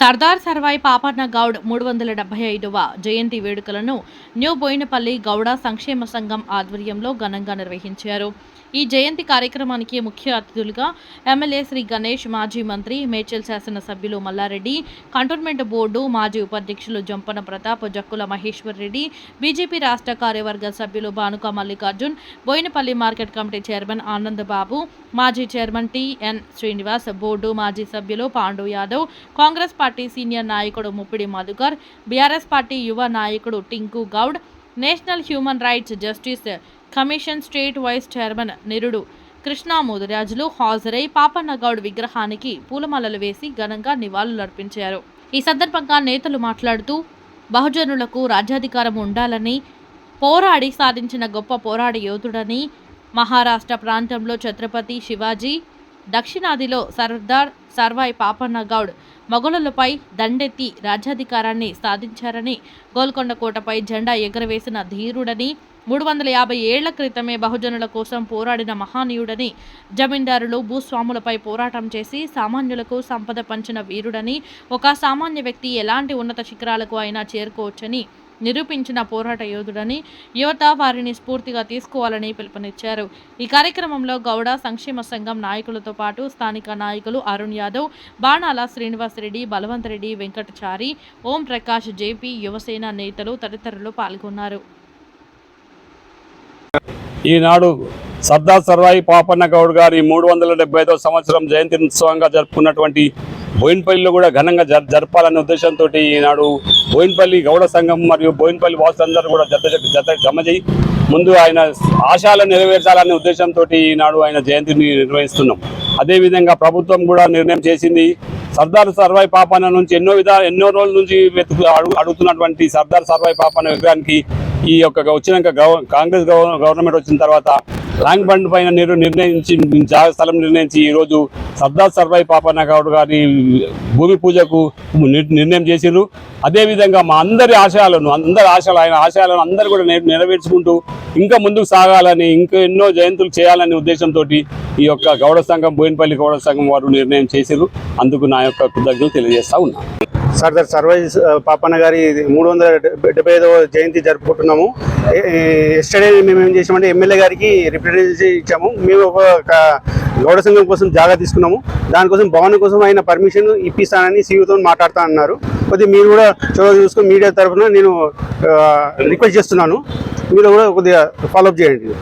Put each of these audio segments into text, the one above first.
సర్దార్ సర్వాయి పాపన్న గౌడ్ మూడు వందల డెబ్బై ఐదవ జయంతి వేడుకలను న్యూ బోయినపల్లి గౌడ సంక్షేమ సంఘం ఆధ్వర్యంలో ఘనంగా నిర్వహించారు. ఈ జయంతి కార్యక్రమానికి ముఖ్య అతిథులుగా ఎమ్మెల్యే శ్రీ గణేష్ మాజీ మంత్రి మేడ్చల్ శాసనసభ్యులు మల్లారెడ్డి కంటోన్మెంట్ బోర్డు మాజీ ఉపాధ్యక్షులు జంపన ప్రతాప్ జక్కుల మహేశ్వర్ రెడ్డి బీజేపీ రాష్ట్ర కార్యవర్గ సభ్యులు Bhanuka Mallikarjun Boinapalli market committee chairman Anand Babu మాజీ చైర్మన్ టిఎన్ శ్రీనివాస్ బోర్డు మాజీ సభ్యులు పాండు యాదవ్ కాంగ్రెస్ పార్టీ సీనియర్ నాయకుడు ముప్పిడి మధుకర్ బీఆర్ఎస్ పార్టీ యువ నాయకుడు Tinku Goud national human rights justice commission state vice chairman నిరుడు కృష్ణామోదరాజులు హాజరై పాపన్నగౌడ్ విగ్రహానికి పూలమాలలు వేసి ఘనంగా నివాళులర్పించారు. ఈ సందర్భంగా నేతలు మాట్లాడుతూ బహుజనులకు రాజ్యాధికారం ఉండాలని పోరాడి సాధించిన గొప్ప పోరాడి యోధుడని మహారాష్ట్ర ప్రాంతంలో ఛత్రపతి శివాజీ దక్షిణాదిలో సర్దార్ సర్వాయి పాపన్న గౌడ్ మొఘలులపై దండెత్తి రాజ్యాధికారాన్ని సాధించారని గోల్కొండ కోటపై జెండా ఎగరవేసిన ధీరుడని మూడు వందల యాభై ఏళ్ళ క్రితమే బహుజనుల కోసం పోరాడిన మహానీయుడని జమీందారులు భూస్వాములపై పోరాటం చేసి సామాన్యులకు సంపద పంచిన వీరుడని ఒక సామాన్య వ్యక్తి ఎలాంటి ఉన్నత శిఖరాలకు అయినా చేరుకోవచ్చని నిరూపించిన పోరాట యోధుడని యువత వారిని స్ఫూర్తిగా తీసుకోవాలని పిలుపునిచ్చారు. ఈ కార్యక్రమంలో గౌడ సంక్షేమ సంఘం నాయకులతో పాటు స్థానిక నాయకులు అరుణ్ యాదవ్ బాణాల శ్రీనివాసరెడ్డి బలవంత్ రెడ్డి వెంకటచారి ఓం ప్రకాష్ జేపీ యువసేన నేతలు తదితరులు పాల్గొన్నారు. ఈనాడు సర్దార్ సర్వాయి పాపన్న గౌడ్ గారి మూడు వందల డెబ్బై ఐదో సంవత్సరం జయంతి ఉత్సవంగా జరుపుకున్నటువంటి బోయినపల్లిలో కూడా ఘనంగా జర జరపాలనే ఉద్దేశంతో ఈనాడు బోయినపల్లి గౌడ సంఘం మరియు బోయినపల్లి వాసులందరూ కూడా జత జత జమ చేయి. ముందు ఆయన ఆశాలను నెరవేర్చాలనే ఉద్దేశంతో ఈనాడు ఆయన జయంతిని నిర్వహిస్తున్నాం. అదేవిధంగా ప్రభుత్వం కూడా నిర్ణయం చేసింది సర్దార్ సర్వాయి పాపన నుంచి ఎన్నో విధా ఎన్నో రోజుల నుంచి వెతుకు అడుగు అడుగుతున్నటువంటి సర్దార్ సర్వాయి పాపన విగ్రహానికి ఈ యొక్క వచ్చినాక గవ- కాంగ్రెస్ గవర్నమెంట్ వచ్చిన తర్వాత ల్యాండ్ బండ్ పైన నిర్ నిర్ణయించి జాగా స్థలం నిర్ణయించి ఈరోజు సర్దార్ సర్వాయి పాపన్నగౌడ్ గారి భూమి పూజకు నిర్ణయం చేసిరు అదేవిధంగా మా అందరి ఆశయాలను అందరి ఆశయాలు ఆయన ఆశయాలను అందరూ కూడా నెరవేర్చుకుంటూ ఇంకా ముందుకు సాగాలని ఇంకా ఎన్నో జయంతులు చేయాలనే ఉద్దేశంతో ఈ యొక్క గౌడ సంఘం బోయినపల్లి గౌడ సంఘం వారు నిర్ణయం చేసిరు అందుకు నా యొక్క కృతజ్ఞతలు తెలియజేస్తా ఉన్నాను సర్దార్ సర్వాయి పాపన్న గారి మూడు వందల డెబ్బై ఐదవ జయంతి జరుపుకుంటున్నాము. ఎస్టర్డే మేము ఏం చేసామంటే ఎమ్మెల్యే గారికి రిప్రజెంటేషన్ ఇచ్చాము. మేము ఒక గౌడ సంఘం కోసం జాగా తీసుకున్నాము. దానికోసం భవనం కోసం ఆయన పర్మిషన్ ఇప్పిస్తానని సీఈతో మాట్లాడుతా అన్నారు. కొద్దిగా మీరు కూడా చొరవ చూసుకుని మీడియా తరఫున నేను రిక్వెస్ట్ చేస్తున్నాను. మీరు కూడా కొద్దిగా ఫాలోఅప్ చేయండి.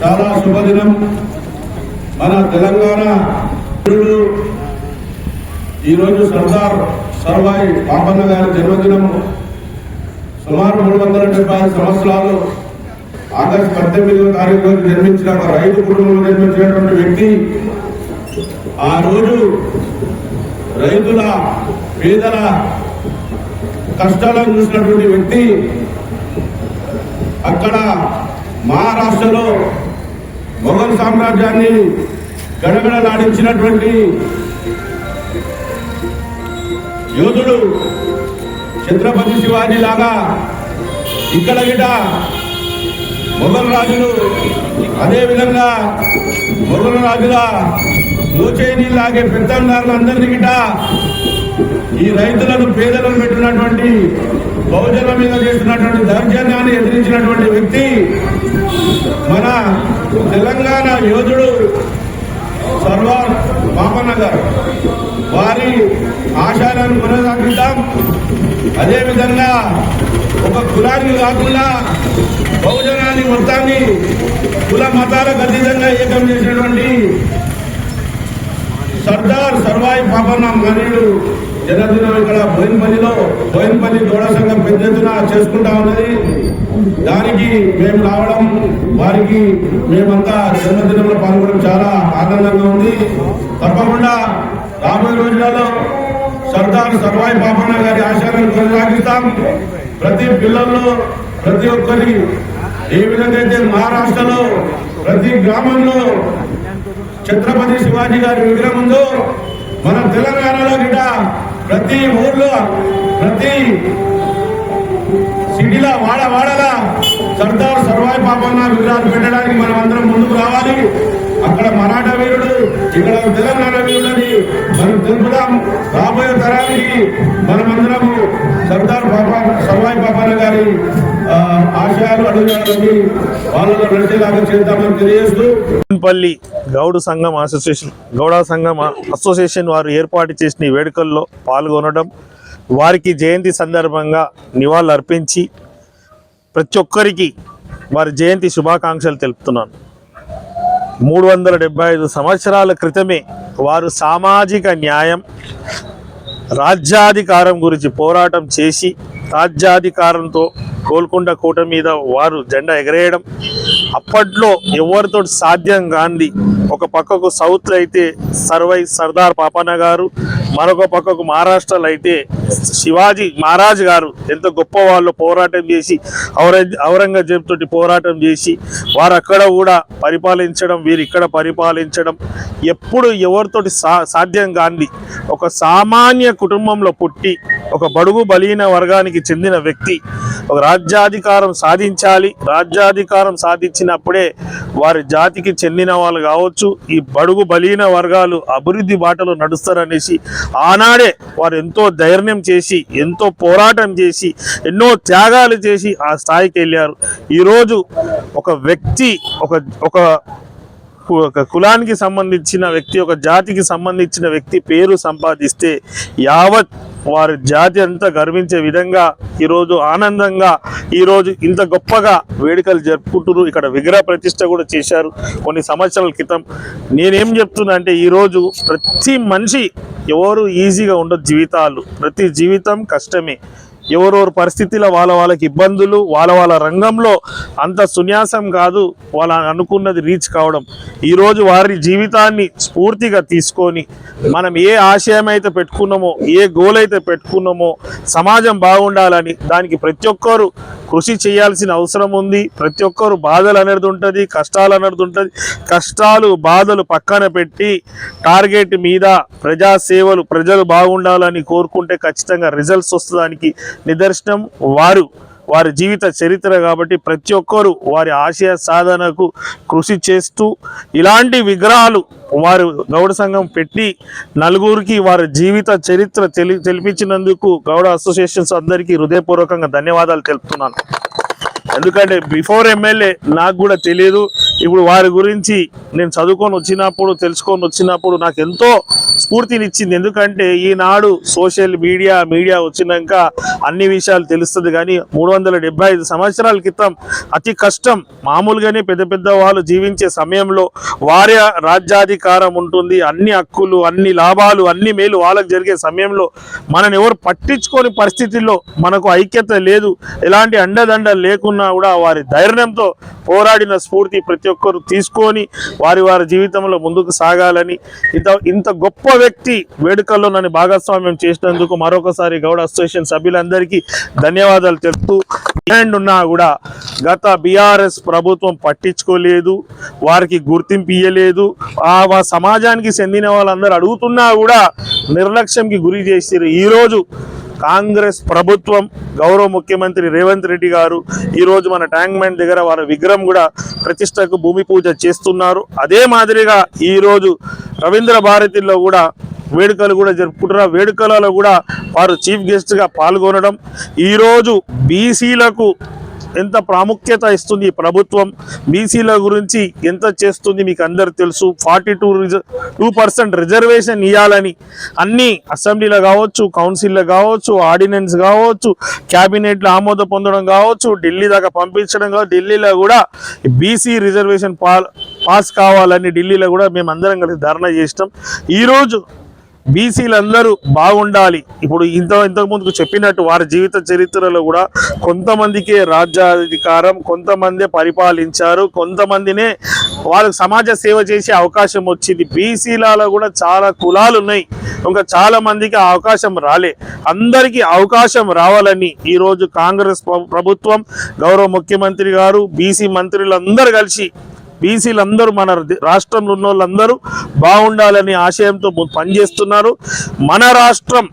చాలా శుభదినం. మన తెలంగాణ ఈరోజు సర్దార్ సర్వాయి పాపన్న గారి జన్మదినము. సుమారు మూడు వందల డెబ్బై ఐదు సంవత్సరాలు ఆగస్టు పద్దెనిమిదవ తారీఖు రోజు జన్మించిన ఒక రైతు కుటుంబంలో జన్మించినటువంటి వ్యక్తి. ఆ రోజు రైతుల పేదల కష్టాలను చూసినటువంటి వ్యక్తి. అక్కడ మహారాష్ట్రలో మొఘల్ సామ్రాజ్యాన్ని గడగడలాడించినటువంటి యోధుడు ఛత్రపతి శివాజీ లాగా ఇక్కడ గిట మొఘల్ రాజులు అదేవిధంగా మొఘల్ రాజుల నూచేని లాగే పెత్తందారులందరినీ గిట ఈ రైతులను పేదలను పెట్టినటువంటి బహుజనుల మీద చేస్తున్నటువంటి దౌర్జన్యాన్ని ఎదిరించినటువంటి వ్యక్తి మన తెలంగాణ యోధుడు సర్వార్ పాపన్న గారు వారి ఆశయాలను కొనసాగిద్దాం. అదేవిధంగా ఒక కులాన్ని కాకుండా బహుజనాన్ని మొత్తాన్ని కుల మతాలకు అతీతంగా ఏకం చేసినటువంటి సర్దార్ సర్వాయి పాపన్న మరియు జన్మదినం ఇక్కడ బోయినపల్లిలో బోయినపల్లి గౌడ సంఘం పెద్ద ఎత్తున చేసుకుంటా ఉన్నది. దానికి మేము రావడం వారికి మేమంతా జన్మదినంలో పాల్గొనడం చాలా ఆనందంగా ఉంది. తప్పకుండా రాబోయే రోజులలో సర్దార్ సర్వాయి పాపన్న గారి ఆశయాలను కొనసాగిస్తాం. ప్రతి పిల్లల్లో ప్రతి ఒక్కరి ఏ విధంగా అయితే మహారాష్ట్రలో ప్రతి గ్రామంలో ఛత్రపతి శివాజీ గారి విగ్రహం ఉందో మన తెలంగాణలో గిట ప్రతి ఊర్లో ప్రతి సిటీలో వాడ వాడలా సర్దార్ సర్వాయి పాపన్న విగ్రహాలు పెట్టడానికి మనం అందరం ముందుకు రావాలి. అక్కడ మరాఠా వీరుడు ఇక్కడ తెలంగాణ వీరుడని మనం తెలుపుదాం. రాబోయే తరానికి మనమందరము సర్దార్ బాబా సవాయి పాపన్న గారి ఆశయాలు అడుగుతారని వాళ్ళలో నడిచేలాగా చేద్దామని తెలియజేస్తూ పల్లి గౌడు సంఘం అసోసియేషన్ గౌడ సంఘం అసోసియేషన్ వారు ఏర్పాటు చేసిన వేడుకల్లో పాల్గొనడం వారికి జయంతి సందర్భంగా నివాళులు అర్పించి ప్రతి ఒక్కరికి వారి జయంతి శుభాకాంక్షలు తెలుపుతున్నాను. మూడు వందల డెబ్బై ఐదు సంవత్సరాల క్రితమే వారు సామాజిక న్యాయం రాజ్యాధికారం గురించి పోరాటం చేసి రాజ్యాధికారంతో గోల్కొండ కోట మీద వారు జెండా ఎగరేయడం. అప్పట్లో ఎవరితో సాధ్యం కాంది. ఒక పక్కకు సౌత్ అయితే సర్వై సర్దార్ పాపన్న గారు మరొక పక్కకు మహారాష్ట్రలో అయితే శివాజీ మహారాజ్ గారు ఎంత గొప్ప వాళ్ళు పోరాటం చేసి ఔరంగ ఔరంగజేబ్ తోటి పోరాటం చేసి వారు అక్కడ కూడా పరిపాలించడం వీరు ఇక్కడ పరిపాలించడం ఎప్పుడు ఎవరితోటి సా సాధ్యం కాంది ఒక సామాన్య కుటుంబంలో పుట్టి ఒక బడుగు బలీన వర్గానికి చెందిన వ్యక్తి ఒక రాజ్యాధికారం సాధించాలి. రాజ్యాధికారం సాధించినప్పుడే వారి జాతికి చెందిన వాళ్ళు కావచ్చు ఈ బడుగు బలీన వర్గాలు అభివృద్ధి బాటలో నడుస్తారనేసి ఆనాడే వారు ఎంతో ధైర్యం చేసి ఎంతో పోరాటం చేసి ఎన్నో త్యాగాలు చేసి ఆ స్థాయికి వెళ్ళారు. ఈరోజు ఒక వ్యక్తి ఒక ఒక కు- ఒక కులానికి సంబంధించిన వ్యక్తి ఒక జాతికి సంబంధించిన వ్యక్తి పేరు సంపాదిస్తే యావత్ వారి జాతి అంతా గర్వించే విధంగా ఈరోజు ఆనందంగా ఈరోజు ఇంత గొప్పగా వేడుకలు జరుపుకుంటున్నారు. ఇక్కడ విగ్రహ ప్రతిష్ట కూడా చేశారు. కొన్ని సంవత్సరాల క్రితం నేనేం చెప్తున్నా అంటే ఈరోజు ప్రతి మనిషి ఎవరు ఈజీగా ఉండదు జీవితాలు. ప్రతి జీవితం కష్టమే. ఎవరెవరి పరిస్థితిలో వాళ్ళ వాళ్ళకి ఇబ్బందులు వాళ్ళ వాళ్ళ రంగంలో అంత సున్యాసం కాదు. వాళ్ళ అనుకున్నది రీచ్ కావడం. ఈరోజు వారి జీవితాన్ని స్ఫూర్తిగా తీసుకొని మనం ఏ ఆశయం అయితే పెట్టుకున్నామో ఏ గోల్ అయితే పెట్టుకున్నామో సమాజం బాగుండాలని దానికి ప్రతి ఒక్కరు కృషి చేయాల్సిన అవసరం ఉంది. ప్రతి ఒక్కరు బాధలు అనేది ఉంటుంది కష్టాలు అనేది ఉంటుంది. కష్టాలు బాధలు పక్కన పెట్టి టార్గెట్ మీద ప్రజాసేవలు ప్రజలు బాగుండాలని కోరుకుంటే ఖచ్చితంగా రిజల్ట్స్ వస్తుందానికి నిదర్శనం వారు. వారి జీవిత చరిత్ర కాబట్టి ప్రతి ఒక్కరు వారి ఆశయ సాధనకు కృషి చేస్తూ ఇలాంటి విగ్రహాలు వారు గౌడ సంఘం పెట్టి నలుగురికి వారి జీవిత చరిత్ర తెలి తెలిపించినందుకు గౌడ అసోసియేషన్స్ అందరికీ హృదయపూర్వకంగా ధన్యవాదాలు తెలుపుతున్నాను. ఎందుకంటే బిఫోర్ ఎమ్మెల్యే నాకు కూడా తెలియదు ఇప్పుడు వారి గురించి నేను చదువుకొని వచ్చినప్పుడు తెలుసుకొని వచ్చినప్పుడు నాకు ఎంతో స్ఫూర్తినిచ్చింది. ఎందుకంటే ఈనాడు సోషల్ మీడియా మీడియా వచ్చినాక అన్ని విషయాలు తెలుస్తుంది కానీ మూడు వందల డెబ్బై ఐదు సంవత్సరాల క్రితం అతి కష్టం. మామూలుగానే పెద్ద పెద్ద వాళ్ళు జీవించే సమయంలో వారి రాజ్యాధికారం ఉంటుంది. అన్ని హక్కులు అన్ని లాభాలు అన్ని మేలు వాళ్ళకి జరిగే సమయంలో మనని ఎవరు పట్టించుకోని పరిస్థితుల్లో మనకు ఐక్యత లేదు. ఎలాంటి అండదండ లేకున్నా కూడా వారి ధైర్యంతో పోరాడిన స్ఫూర్తి ప్రతి ఒక్కరు తీసుకొని వారి వారి జీవితంలో ముందుకు సాగాలని. ఇంత ఇంత గొప్ప వ్యక్తి వేడుకల్లో నన్ను భాగస్వామ్యం చేసినందుకు మరొకసారి గౌడ అసోసియేషన్ సభ్యులందరికీ ధన్యవాదాలు తెలుపుతూ అండ్ ఉన్నా కూడా గత బీఆర్ఎస్ ప్రభుత్వం పట్టించుకోలేదు వారికి గుర్తింపు ఇయ్యలేదు. ఆ సమాజానికి చెందిన వాళ్ళందరూ అడుగుతున్నా కూడా నిర్లక్ష్యంకి గురి చేసిరు ఈరోజు కాంగ్రెస్ ప్రభుత్వం గౌరవ ముఖ్యమంత్రి రేవంత్ రెడ్డి గారు ఈరోజు మన ట్యాంక్ బండ్ దగ్గర వారి విగ్రహం కూడా ప్రతిష్టకు భూమి పూజ చేస్తున్నారు. అదే మాదిరిగా ఈరోజు రవీంద్ర భారతిలో కూడా వేడుకలు కూడా జరుపుకుంటున్నారు. వేడుకలలో కూడా వారు చీఫ్ గెస్ట్గా పాల్గొనడం. ఈరోజు బీసీలకు ఎంత ప్రాముఖ్యత ఇస్తుంది ప్రభుత్వం? బీసీల గురించి ఎంత చేస్తుంది మీకు అందరు తెలుసు. Forty two two percent reservation ఇవ్వాలని అన్ని అసెంబ్లీలో కావచ్చు కౌన్సిల్లో కావచ్చు ఆర్డినెన్స్ కావచ్చు క్యాబినెట్లో ఆమోద పొందడం కావచ్చు ఢిల్లీ దాకా పంపించడం కావచ్చు ఢిల్లీలో కూడా బీసీ రిజర్వేషన్ పా పాస్ కావాలని ఢిల్లీలో కూడా మేము అందరం కలిసి ధర్నా చేసినాం. ఈరోజు బీసీలందరూ బాగుండాలి. ఇప్పుడు ఇంత ఇంతకు ముందుకు చెప్పినట్టు వారి జీవిత చరిత్రలో కూడా కొంతమందికే రాజ్యాధికారం కొంతమందే పరిపాలించారు కొంతమందినే వాళ్ళకి సమాజ సేవ చేసే అవకాశం వచ్చింది. బీసీలలో కూడా చాలా కులాలు ఉన్నాయి ఇంకా చాలా మందికి అవకాశం రాలే. అందరికీ అవకాశం రావాలని ఈరోజు కాంగ్రెస్ ప్రభుత్వం గౌరవ ముఖ్యమంత్రి గారు బీసీ మంత్రులందరూ కలిసి బీసీలందరూ మన రాష్ట్రంలో ఉన్న వాళ్ళందరూ బాగుండాలని ఆశయంతో పనిచేస్తున్నారు. మన రాష్ట్రం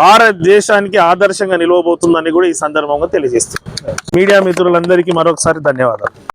భారతదేశానికి ఆదర్శంగా నిలవబోతుందని కూడా ఈ సందర్భంగా తెలియజేస్తుంది మీడియా మిత్రులందరికీ మరొకసారి ధన్యవాదాలు.